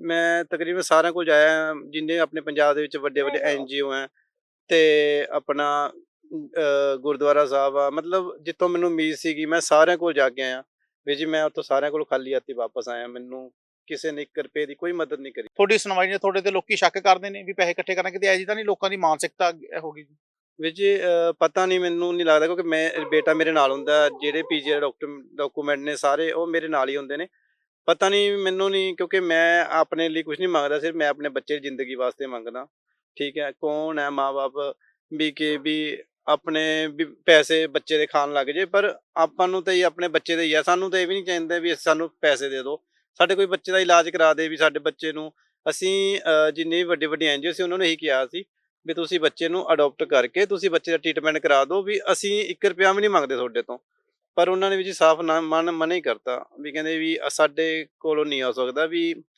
ਮੈਂ ਤਕਰੀਬਨ ਸਾਰਿਆਂ ਕੋਲ ਜਾਇਆ ਜਿੰਨੇ ਆਪਣੇ ਪੰਜਾਬ ਦੇ ਵਿੱਚ ਵੱਡੇ ਵੱਡੇ ਐਨਜੀਓ ਹੈ। ਤੇ ਆਪਣਾ ਗੁਰਦੁਆਰਾ ਸਾਹਿਬ ਆ ਮਤਲਬ ਜਿੱਥੋਂ ਮੈਨੂੰ ਉਮੀਦ ਸੀਗੀ ਮੈਂ ਸਾਰਿਆਂ ਕੋਲ ਜਾ ਕੇ ਆਇਆ ਵੀ ਜੀ ਮੈਂ ਉੱਥੋਂ ਸਾਰਿਆਂ ਕੋਲ ਖਾਲੀ ਹੱਥੀ ਵਾਪਸ ਆਇਆ ਮੈਨੂੰ ਕਿਸੇ ਨੇ 1 ਰੁਪਏ ਦੀ ਕੋਈ ਮਦਦ ਨਹੀਂ ਕਰੀ। ਤੁਹਾਡੀ ਸੁਣਵਾਈ ਨੇ ਤੁਹਾਡੇ ਤੇ ਲੋਕੀ ਸ਼ੱਕ ਕਰਦੇ ਨੇ ਵੀ ਪੈਸੇ ਇਕੱਠੇ ਕਰਾਂ ਕਿਤੇ ਐਜੀ ਤਾਂ ਨਹੀਂ ਲੋਕਾਂ ਦੀ ਮਾਨਸਿਕਤਾ ਹੋ ਗਈ ਜੀ? ਵੀ ਜੀ ਪਤਾ ਨਹੀਂ ਮੈਨੂੰ ਨਹੀਂ ਲੱਗਦਾ ਕਿਉਂਕਿ ਮੈਂ ਬੇਟਾ ਮੇਰੇ ਨਾਲ ਹੁੰਦਾ ਜਿਹੜੇ ਪੀਜੀ ਡਾਕਟਰ ਡਾਕੂਮੈਂਟ ਨੇ ਸਾਰੇ ਉਹ ਮੇਰੇ ਨਾਲ ਹੀ ਹੁੰਦੇ ਨੇ। ਪਤਾ ਨਹੀਂ ਮੈਨੂੰ ਨਹੀਂ ਕਿਉਂਕਿ ਮੈਂ ਆਪਣੇ ਲਈ ਕੁਝ ਨਹੀਂ ਮੰਗਦਾ ਸਿਰਫ ਮੈਂ ਆਪਣੇ ਬੱਚੇ ਦੀ ਜ਼ਿੰਦਗੀ ਵਾਸਤੇ ਮੰਗਦਾ। ਠੀਕ ਹੈ ਕੌਣ ਹੈ ਮਾਪੇ ਵੀ ਕਿ ਵੀ ਆਪਣੇ ਵੀ ਪੈਸੇ ਬੱਚੇ ਦੇ ਖਾਣ ਲੱਗ ਜੇ ਪਰ ਆਪਾਂ ਨੂੰ ਤਾਂ ਹੀ ਆਪਣੇ ਬੱਚੇ ਦੇ ਹੀ ਆ। ਸਾਨੂੰ ਤਾਂ ਇਹ ਵੀ ਨਹੀਂ ਚਾਹੀਦਾ ਵੀ ਸਾਨੂੰ ਪੈਸੇ ਦੇ ਦਿਓ। ਸਾਡੇ ਕੋਈ ਬੱਚੇ ਦਾ ਇਲਾਜ ਕਰਾ ਦੇ ਵੀ ਸਾਡੇ ਬੱਚੇ ਨੂੰ। ਅਸੀਂ ਜਿੰਨੇ ਵੱਡੇ ਵੱਡੇ ਐਨਜੀਓ ਸੀ ਉਹਨਾਂ ਨੇ ਇਹੀ ਕਿਹਾ ਸੀ ਵੀ ਤੁਸੀਂ ਬੱਚੇ ਨੂੰ ਅਡਾਪਟ ਕਰਕੇ ਤੁਸੀਂ ਬੱਚੇ ਦਾ ਟ੍ਰੀਟਮੈਂਟ ਕਰਾ ਦਿਓ ਵੀ ਅਸੀਂ 1 ਰੁਪਿਆ ਵੀ ਨਹੀਂ ਮੰਗਦੇ ਤੁਹਾਡੇ ਤੋਂ। ਪਰ ਉਹਨਾਂ ਨੇ ਵੀ ਜੀ ਸਾਫ਼ ਨਾ, ਮਨ, ਮਨਾ ਹੀ ਕਰਤਾ ਵੀ ਕਹਿੰਦੇ ਵੀ ਸਾਡੇ ਕੋਲੋਂ ਨਹੀਂ ਹੋ ਸਕਦਾ ਵੀ